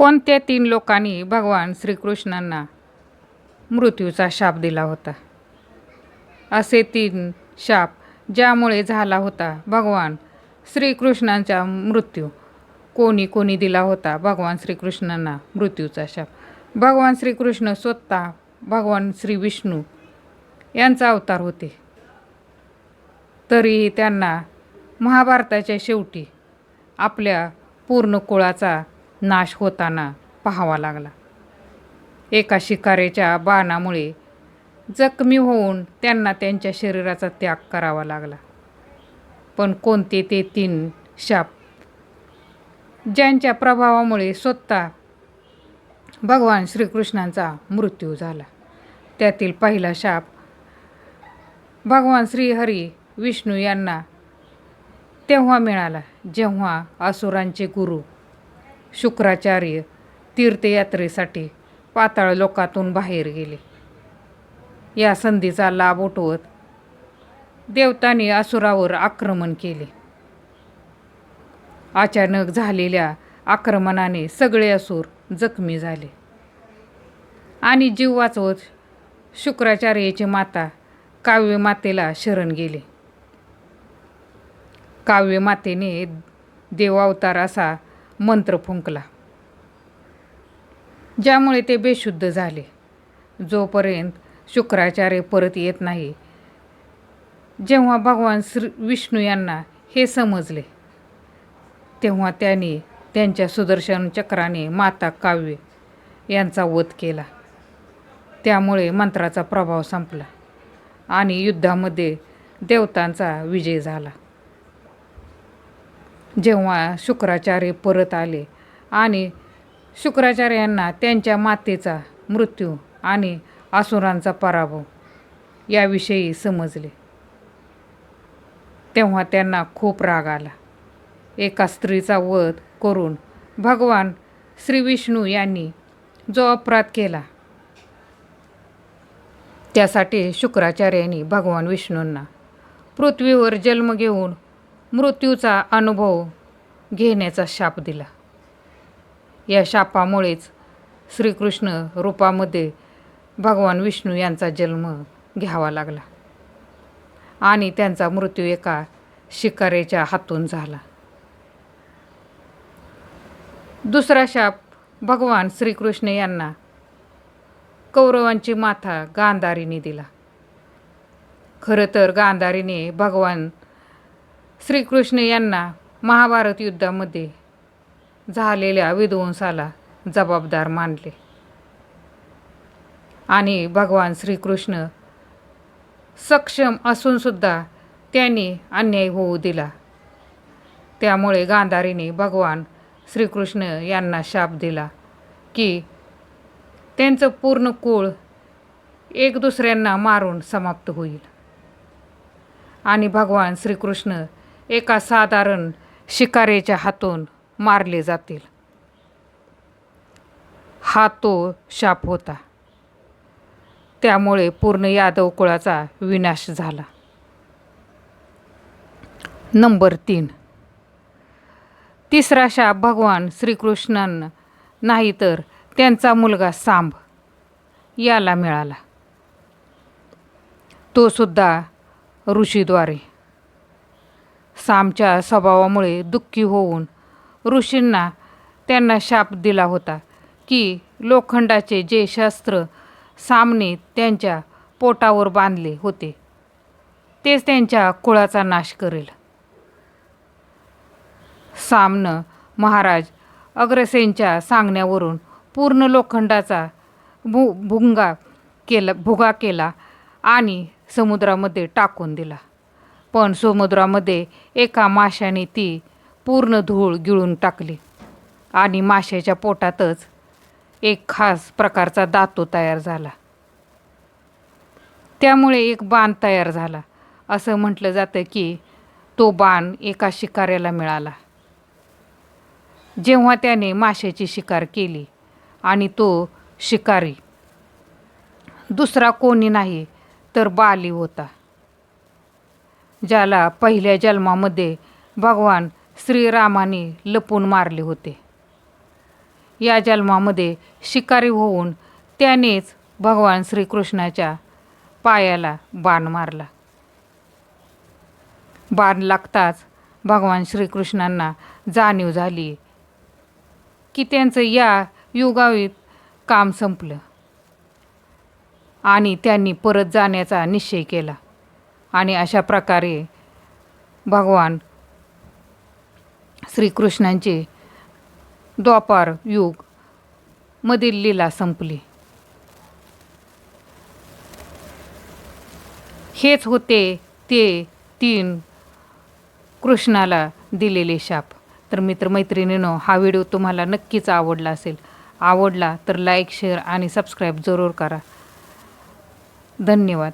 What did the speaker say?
कोणत्या तीन लोकांनी भगवान श्रीकृष्णांना मृत्यूचा शाप दिला होता? असे तीन शाप ज्यामुळे झाला होता भगवान श्रीकृष्णांचा मृत्यू. कोणी कोणी दिला होता भगवान श्रीकृष्णांना मृत्यूचा शाप? भगवान श्रीकृष्ण स्वतः भगवान श्री विष्णू यांचा अवतार होते. तरीही त्यांना महाभारताच्या शेवटी आपल्या पूर्ण कुळाचा नाश होताना पाहावा लागला. एका शिकारेच्या बाणामुळे जखमी होऊन त्यांना त्यांच्या शरीराचा त्याग करावा लागला. पण कोणते ते तीन शाप ज्यांच्या प्रभावामुळे स्वतः भगवान श्रीकृष्णांचा मृत्यू झाला. त्यातील पहिला शाप भगवान श्रीहरी विष्णू यांना तेव्हा मिळाला जेव्हा असुरांचे गुरु शुक्राचार्य तीर्थयात्रेसाठी पाताळ लोकातून बाहेर गेले. या संधीचा लाभ उठवत देवतांनी असुरावर आक्रमण केले. अचानक झालेल्या आक्रमणाने सगळे असुर जखमी झाले. आणि जीव वाचवत शुक्राचार्याची माता काव्य मातेला शरण गेले. काव्य मातेने देवावतार असा मंत्र फुंकला. ज्यामुळे ते बेशुद्ध झाले. जोपर्यंत शुक्राचार्य परत येत नाही जेव्हा भगवान श्री विष्णू यांना हे समजले तेव्हा त्यांनी त्यांच्या सुदर्शन चक्राने माता काव्य यांचा वध केला. त्यामुळे मंत्राचा प्रभाव संपला आणि युद्धामध्ये देवतांचा विजय झाला. जेव्हा शुक्राचार्य परत आले आणि शुक्राचार्यांना त्यांच्या मातेचा मृत्यू आणि असुरांचा पराभव याविषयी समजले. तेव्हा त्यांना खूप राग आला. एका स्त्रीचा वध करून भगवान श्री विष्णू यांनी जो अपराध केला त्यासाठी शुक्राचार्यांनी भगवान विष्णूंना पृथ्वीवर जन्म घेऊन मृत्यूचा अनुभव घेण्याचा शाप दिला. या शापामुळेच श्रीकृष्ण रूपामध्ये भगवान विष्णू यांचा जन्म घ्यावा लागला आणि त्यांचा मृत्यू एका शिकारेच्या हातून झाला. दुसरा शाप भगवान श्रीकृष्ण यांना कौरवांची माथा गांधारीने दिला. खरं तर गांधारीने भगवान श्रीकृष्ण यांना महाभारत युद्धामध्ये झालेल्या विध्वंसाला जबाबदार मानले. आणि भगवान श्रीकृष्ण सक्षम असूनसुद्धा त्यांनी अन्याय होऊ दिला. त्यामुळे गांधारीने भगवान श्रीकृष्ण यांना शाप दिला की त्यांचं पूर्ण कुळ एक दुसऱ्यांना मारून समाप्त होईल. आणि भगवान श्रीकृष्ण एका साधारण शिकारेच्या हातून मारले जातील. हा तो शाप होता. त्यामुळे पूर्ण यादव कुळाचा विनाश झाला. नंबर तीन. तिसरा शाप भगवान श्रीकृष्णांना नाही तर त्यांचा मुलगा सांब याला मिळाला. तो सुद्धा ऋषीद्वारे. सामच्या स्वभावामुळे दुःखी होऊन ऋषींना त्यांना शाप दिला होता की लोखंडाचे जे शस्त्र सामने त्यांच्या पोटावर बांधले होते तेच त्यांच्या कुळाचा नाश करेल. सामनं महाराज अग्रसेनच्या सांगण्यावरून पूर्ण लोखंडाचा भु भुंगा केला भुगा केला आणि समुद्रामध्ये टाकून दिला. पण समुद्रामध्ये एका माशाने ती पूर्ण धूळ गिळून टाकली. आणि माशाच्या पोटातच एक खास प्रकारचा दातो तयार झाला. त्यामुळे एक बाण तयार झाला. असं म्हटलं जातं की तो बाण एका शिकाऱ्याला मिळाला. जेव्हा त्याने माशाची शिकार केली आणि तो शिकारी दुसरा कोणी नाही तर बाली होता. ज्याला पहिल्या जन्मामध्ये भगवान श्रीरामाने लपून मारले होते. या जन्मामध्ये शिकारी होऊन त्यानेच भगवान श्रीकृष्णाच्या पायाला बाण मारला. बाण लागताच भगवान श्रीकृष्णांना जाणीव झाली की त्यांचं या युगावीत काम संपलं आणि त्यांनी परत जाण्याचा निश्चय केला. आणि अशा प्रकारे भगवान श्रीकृष्णांचे द्वापार युग मधील लीला संपली. हेच होते ते तीन कृष्णाला दिलेले शाप. तर मित्रमैत्रिणीनो हा व्हिडिओ तुम्हाला नक्कीच आवडला असेल. आवडला तर लाईक शेअर आणि सबस्क्राईब जरूर करा. धन्यवाद.